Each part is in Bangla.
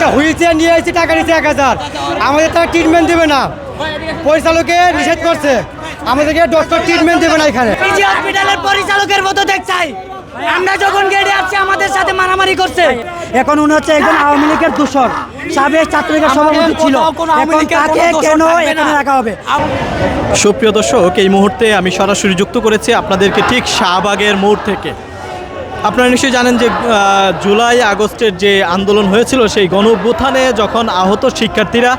একটা হুইল চেয়ার নিয়ে এসেছি টাকা নিচ্ছে এক হাজার। আমাদের তারা ট্রিটমেন্ট দেবে না। পরিচালকে নিষেধ করছে। আমাদেরকে ডক্টর ট্রিটমেন্ট দেবে না এখানে। হসপিটালের পরিচালকের মতো দেখ চাই আমরা যখন গেটে আসছি আমাদের সাথে মারামারি করছে। এখন উনি হচ্ছে একজন আওয়ামী লীগের দূষণ সাবেক ছাত্রলীগের সভাপতি ছিল। এখন তাকে কেন এখানে রাখা হবে? সুপ্রিয় দর্শক এই মুহূর্তে আমি সরাসরি যুক্ত করেছি আপনাদেরকে ঠিক শাহবাগের মোড় থেকে। আপনারা নিশ্চয়ই জানেন যে জুলাই আগস্টের যে আন্দোলন হয়েছিল, সেই গণ যখন আহত শিক্ষার্থীরা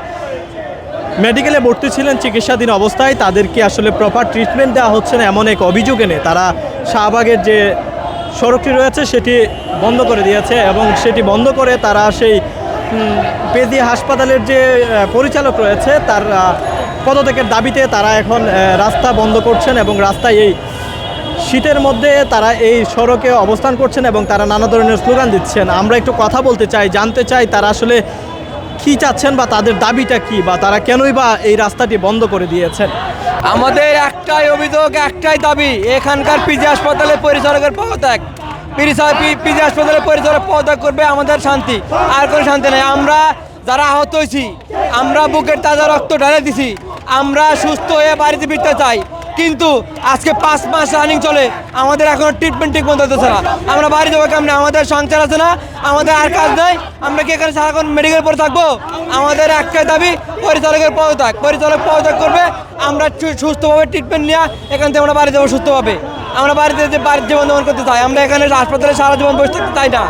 মেডিকেলে ভর্তি ছিলেন চিকিৎসাধীন অবস্থায়, তাদেরকে আসলে প্রপার ট্রিটমেন্ট দেওয়া হচ্ছে না এমন এক অভিযোগ এনে তারা শাহবাগের যে সড়কটি রয়েছে, সেটি বন্ধ করে দিয়েছে এবং সেটি বন্ধ করে তারা সেই পেদি হাসপাতালের যে পরিচালক রয়েছে, তার পদত্যাগের দাবিতে তারা এখন রাস্তা বন্ধ করছেন এবং রাস্তায় এই শীতের মধ্যে তারা এই সড়কে অবস্থান করছেন এবং তারা নানা ধরনের স্লোগান দিচ্ছেন। আমরা একটু কথা বলতে চাই, জানতে চাই তারা আসলে কী চাচ্ছেন বা তাদের দাবিটা কি বা তারা কেনই বা এই রাস্তাটি বন্ধ করে দিয়েছেন? আমাদের একটাই অভিযোগ, একটাই দাবি, এখানকার পিজি হাসপাতালে পরিচালকের পদত্যাগ। পিজি- হাসপাতালের পরিচালক পদত্যাগ করবে, আমাদের শান্তি। আর কোনো শান্তি নেই। আমরা যারা আহত হয়েছি, আমরা বুকের তাজা রক্ত ঢালে দিছি। আমরা সুস্থ হয়ে বাড়িতে ফিরতে চাই। কিন্তু আজকে পাঁচ মাস রানিং চলে, আমাদের এখনও ট্রিটমেন্ট ঠিক মতো হতেছে না। আমরা বাড়ি যাব কেমন? আমাদের সংসার আছে না? আমাদের আর কাজ নাই? আমরা কি এখানে সারাক্ষণ মেডিকেল পরে থাকব? আমাদের একটাই দাবি, পরিচালকের পদত্যাগ পরিচালক পদত্যাগ করবে, আমরা সুস্থভাবে ট্রিটমেন্ট নিয়ে এখান থেকে আমরা বাড়ি যাব সুস্থভাবে। আমরা বাড়িতে যে বাড়ির জীবন যাপন করতে চাই, আমরা এখানে হাসপাতালে সারা জীবন বসে থাকতে চাই না।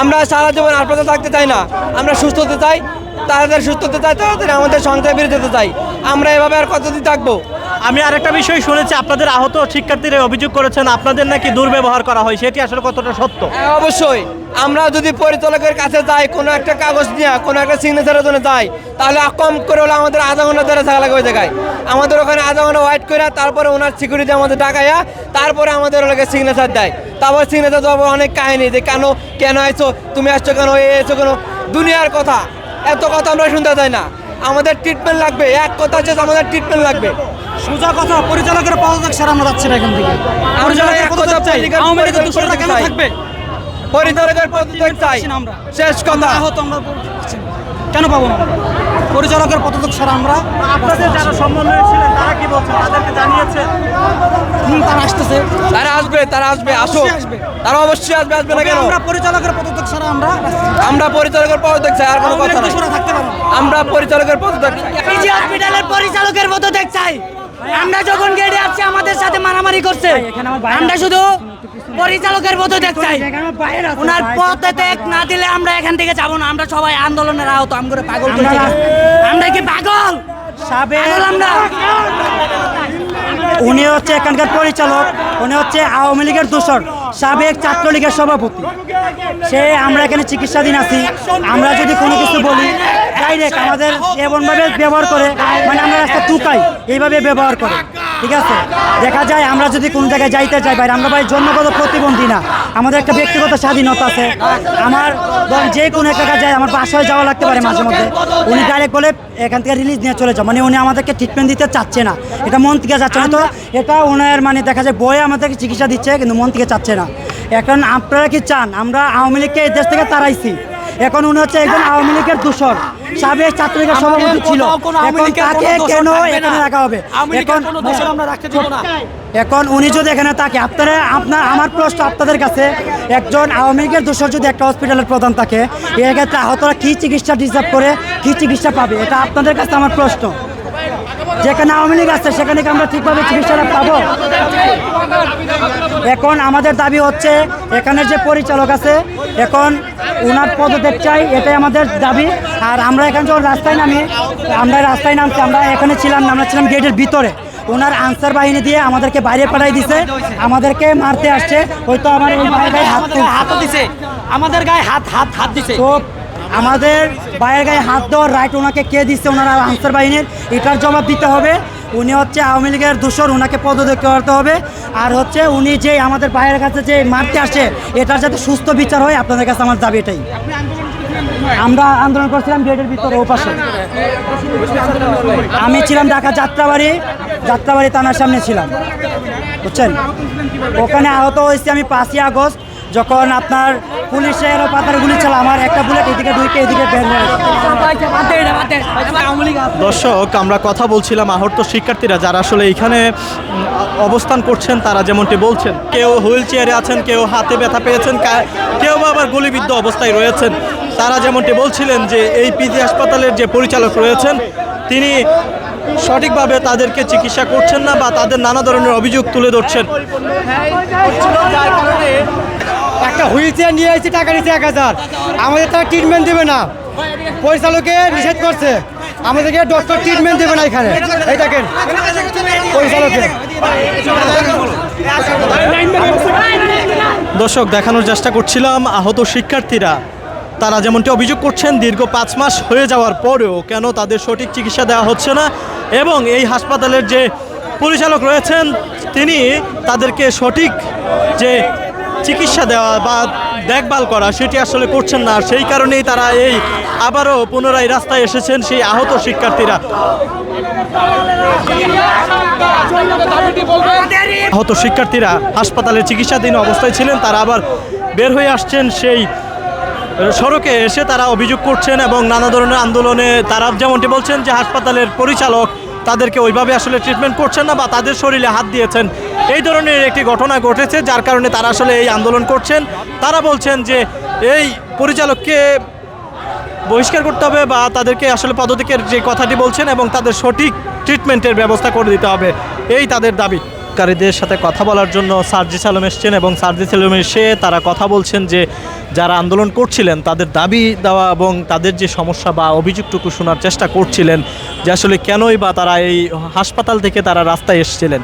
আমরা সারা জীবন হাসপাতালে থাকতে চাই না। আমরা সুস্থ হতে চাই, তাড়াতাড়ি সুস্থ হতে চাই, তাড়াতাড়ি আমাদের সংসার বেরিয়ে যেতে চাই। আমরা এভাবে আর কতদিন থাকব? আমি আরেকটা বিষয় শুনেছি আপনাদের আহত শিক্ষার্থীরা অভিযোগ করেছেন আপনাদের নাকি দুর্ব্যবহার করা হয় সেটি আসলে কতটা সত্য? হ্যাঁ, অবশ্যই। আমরা যদি পরিচালকের কাছে যাই কোনো একটা কাগজ নিয়ে কোনো একটা সিগনেচারের জন্য যাই তাহলে কম করে হলে আমাদের আধা ঘণ্টা ধরে থাকা লাগে ওই জায়গায়। আমাদের ওখানে আধা ঘণ্টা ওয়েট করে তারপরে ওনার সিকিউরিটি আমাদের ডাকাইয়া তারপরে আমাদের ওনাকে সিগনেচার দেয়। তারপর সিগনেচার দেওয়ার অনেক কাহিনী যে কেন কেন আইছো? তুমি আসছো কেন? এ এসো কেন? দুনিয়ার কথা। এত কথা আমরা শুনতে চাই না। আমাদের ট্রিটমেন্ট লাগবে। এক কথা হচ্ছে আমাদের ট্রিটমেন্ট লাগবে। সোজা কথা পরিচালকের পদত্যাগ আমরা যাচ্ছি না এখান থেকে। আমরা পরিচালকের এক কথা পদত্যাগ চাই। আওয়ামী লীগের পদত্যাগ কেন। থাকবে? পরিচালকের পদত্যাগ চাই। না আমরা। শেষ কথা। আহত আমরা কেন পাবো না পরিচালকের পদত্যাগ স্যার আমরা আপনাদের যারা সমন্বয় ছিলেন তারা কি বলছেন? তাদেরকে জানিয়েছে? হুম, তারা আসতেছে। তারা আসবে তারা আসবে আসো আসবে। তারা অবশ্যই আসবে আসবে না কেন? আমরা পরিচালকের পদত্যাগ ছাড়া আমরা আমরা পরিচালকের পদত্যাগ চাই আর কোনো কথা না। আমরা পরিচালকের পদত্যাগ চাই হসপিটালের পরিচালকের মতো দেখ চাই। আমরা যখন গেটে আসছি আমাদের সাথে মারামারি করছে। আমরা শুধু পরিচালকের মতো দেখ চাই ওনার পদত্যাগ না দিলে আমরা এখান থেকে যাব না। আমরা সবাই আন্দোলনের আহত। আমরা পাগল আমরা কি পাগল? পাগল আমরা? উনি হচ্ছে এখানকার পরিচালক। উনি হচ্ছে আওয়ামী লীগের দূষণ সাবেক ছাত্রলীগের সভাপতি। সে আমরা এখানে চিকিৎসাধীন আছি। আমরা যদি কোনো কিছু বলি ডাইরেক্ট আমাদের এমনভাবে ব্যবহার করে মানে আমরা রাস্তা টুকাই, এইভাবে ব্যবহার করে, ঠিক আছে? দেখা যায় আমরা যদি কোনো জায়গায় যাইতে চাই বাইরে, আমরা ভাই জন্মগত প্রতিবন্ধী না, আমাদের একটা ব্যক্তিগত স্বাধীনতা আছে। আমার যে কোনো একটা জায়গায় আমার বাসায় যাওয়া লাগতে পারে মাঝে মধ্যে। উনি ডাইরেক্ট বলে, এখান থেকে রিলিজ নিয়ে চলে যাও। মানে উনি আমাদেরকে ট্রিটমেন্ট দিতে চাচ্ছে না। এটা মন থেকে যাচ্ছে না। তো এটা ওনার মানে দেখা যায় বয়ে আমাদেরকে চিকিৎসা দিচ্ছে, কিন্তু মন থেকে চাচ্ছে না। এখন আপনারা কি চান? আমরা আওয়ামী লীগকে দেশ থেকে তাড়াইছি। এখন উনি হচ্ছে একজন আওয়ামী লীগের দূষণ সাবেক ছাত্রলীগের সভাপতি ছিল। এখন তাকে কেন এখানে রাখা হবে? এখন এখন উনি যদি এখানে থাকে আপনারা আপনার আমার প্রশ্ন আপনাদের কাছে একজন আওয়ামী লীগের দোষর যদি একটা হসপিটালের প্রধান থাকে এর ক্ষেত্রে আহতরা কী চিকিৎসা ডিজার্ভ করে কী চিকিৎসা পাবে? এটা আপনাদের কাছে আমার প্রশ্ন। যেখানে আওয়ামী লীগ আছে সেখানে কি আমরা ঠিকভাবে চিকিৎসাটা পাবো? এখন আমাদের দাবি হচ্ছে এখানে যে পরিচালক আছে এখন ওনার পদত্যাগ চাই এটাই আমাদের দাবি। আর আমরা এখানে যখন রাস্তায় নামি আমরা রাস্তায় নামছি আমরা এখানে ছিলাম আমরা ছিলাম গেটের ভিতরে। ওনার আনসার বাহিনী দিয়ে আমাদেরকে বাইরে পাঠাই দিছে আমাদেরকে মারতে আসছে। হয়তো আমার এই গায়ে হাত হাত দিছে। আমাদের গায়ে হাত হাত হাত দিছে। তো আমাদের বাইরের গায়ে হাত দেওয়ার রাইট ওনাকে কে দিচ্ছে ওনারা আনসার বাহিনীর? এটার জবাব দিতে হবে। উনি হচ্ছে আওয়ামী লীগের দোষর ওনাকে পদত্যাগ করতে হবে। আর হচ্ছে উনি যে আমাদের বাইরের কাছে যে মারতে আসে, এটার যাতে সুস্থ বিচার হয়, আপনাদের কাছে আমার দাবি এটাই। আমরা আন্দোলন করছিলাম গেটের ভিতরে, ও পাশে। আমি ছিলাম ঢাকা যাত্রাবাড়ি যাত্রাবাড়ি থানার সামনে ছিলাম। বুঝছেন? ওখানে আহত হয়েছি আমি পাঁচই আগস্ট, যখন আপনার পুলিশে এরা পাতার গুলি চালা, আমার একটা বুলেট এদিকে ঢুকে এদিকে বের। দর্শক, আমরা কথা বলছিলাম আহত শিক্ষার্থীরা যারা আসলে এখানে অবস্থান করছেন, তারা যেমনটি বলছেন, কেউ হুইল চেয়ারে আছেন, কেউ হাতে ব্যথা পেয়েছেন কেউ বা আবার গুলিবিদ্ধ অবস্থায় রয়েছেন তারা যেমনটি বলছিলেন যে, এই পিজি হাসপাতালের যে পরিচালক রয়েছেন, তিনি সঠিকভাবে তাদেরকে চিকিৎসা করছেন না বা তাদের নানা ধরনের অভিযোগ তুলে ধরছেন একটা হুইল চেয়ার নিয়ে এসেছি টাকা নিচ্ছে এক হাজার। আমাদের তারা ট্রিটমেন্ট দেবে না। পরিচালকে নিষেধ করছে। আমাদেরকে ডক্টর ট্রিটমেন্ট দেবে না এখানে। এই দেখেন পরিচালকে দর্শক, দেখানোর চেষ্টা করছিলাম আহত শিক্ষার্থীরা। তারা যেমনটি অভিযোগ করছেন, দীর্ঘ পাঁচ মাস হয়ে যাওয়ার পরেও কেন তাদের সঠিক চিকিৎসা দেওয়া হচ্ছে না? এবং এই হাসপাতালের যে পরিচালক রয়েছেন, তিনি তাদেরকে সঠিক যে চিকিৎসা দেওয়া বা দেখভাল করা, সেটি আসলে করছেন না। সেই কারণেই তারা এই আবারও পুনরায় রাস্তায় এসেছেন সেই আহত শিক্ষার্থীরা। আহত শিক্ষার্থীরা হাসপাতালে চিকিৎসাধীন অবস্থায় ছিলেন, তারা আবার বের হয়ে আসছেন সেই সড়কে এসে তারা অভিযোগ করছেন এবং নানা ধরনের আন্দোলনে তারা যেমনটি বলছেন যে হাসপাতালের পরিচালক তাদেরকে ওইভাবে আসলে ট্রিটমেন্ট করছেন না বা তাদের শরীরে হাত দিয়েছেন। এই ধরনের একটি ঘটনা ঘটেছে, যার কারণে তারা আসলে এই আন্দোলন করছেন। তারা বলছেন যে এই পরিচালককে বহিষ্কার করতে হবে বা তাদেরকে আসলে পদত্যাগের যে কথাটি বলছেন এবং তাদের সঠিক ট্রিটমেন্টের ব্যবস্থা করে দিতে হবে। এই তাদের দাবি কারীদের সাথে কথা বলার জন্য সার্জি সালম এসছেন এবং সার্জি সালম এসে তারা কথা বলছেন যে যারা আন্দোলন করছিলেন, তাদের দাবি দেওয়া এবং তাদের যে সমস্যা বা অভিযোগটুকু শোনার চেষ্টা করছিলেন যে আসলে কেনই বা তারা এই হাসপাতাল থেকে তারা রাস্তায় এসেছিলেন।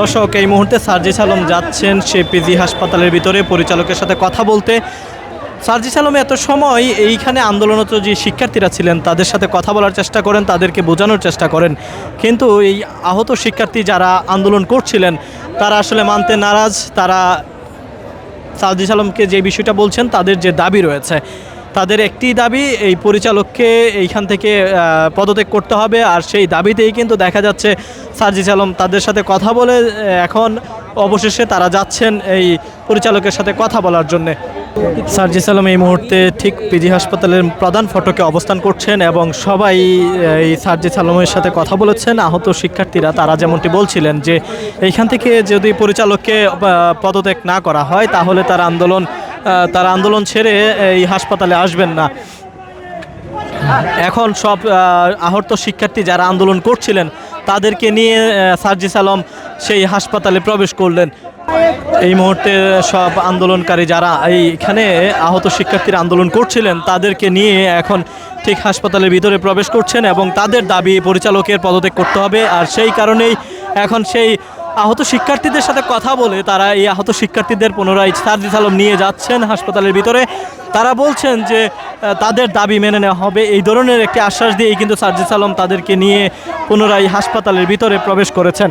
দর্শক, এই মুহূর্তে সার্জি সালম যাচ্ছেন সে পিজি হাসপাতালের ভিতরে। পরিচালকের সাথে কথা বলতে। সার্জি সালম এত সময় এইখানে আন্দোলনত যে শিক্ষার্থীরা ছিলেন, তাদের সাথে কথা বলার চেষ্টা করেন, তাদেরকে বোঝানোর চেষ্টা করেন। কিন্তু এই আহত শিক্ষার্থী যারা আন্দোলন করছিলেন, তারা আসলে মানতে নারাজ। তারা সাউদি সালামকে যে বিষয়টা বলছেন, তাদের যে দাবি রয়েছে তাদের একটি দাবি, এই পরিচালককে এইখান থেকে পদত্যাগ করতে হবে। আর সেই দাবিতেই কিন্তু দেখা যাচ্ছে সার্জিস আলম তাদের সাথে কথা বলে এখন অবশেষে তারা যাচ্ছেন এই পরিচালকের সাথে কথা বলার জন্যে। সার্জিস আলম এই মুহূর্তে ঠিক পিজি হাসপাতালের প্রধান ফটকে অবস্থান করছেন এবং সবাই এই সার্জিস আলমের সাথে কথা বলেছেন। আহত শিক্ষার্থীরা তারা যেমনটি বলছিলেন যে, এইখান থেকে যদি পরিচালককে পদত্যাগ না করা হয়, তাহলে তার আন্দোলন তারা আন্দোলন ছেড়ে এই হাসপাতালে আসবেন না। এখন সব আহত শিক্ষার্থী যারা আন্দোলন করছিলেন, তাদেরকে নিয়ে সার্জিস আলম সেই হাসপাতালে প্রবেশ করলেন। এই মুহূর্তে সব আন্দোলনকারী যারা এইখানে আহত শিক্ষার্থীরা আন্দোলন করছিলেন, তাদেরকে নিয়ে এখন ঠিক হাসপাতালের ভিতরে প্রবেশ করছেন এবং তাদের দাবি পরিচালকের পদত্যাগ করতে হবে। আর সেই কারণেই এখন সেই আহত শিক্ষার্থীদের সাথে কথা বলে তারা এই আহত শিক্ষার্থীদের পুনরায় সার্জিস আলম নিয়ে যাচ্ছেন হাসপাতালের ভিতরে। তারা বলছেন যে তাদের দাবি মেনে নেওয়া হবে। এই ধরনের একটি আশ্বাস দিয়েই কিন্তু সার্জিস আলম তাদেরকে নিয়ে পুনরায় হাসপাতালের ভিতরে প্রবেশ করেছেন।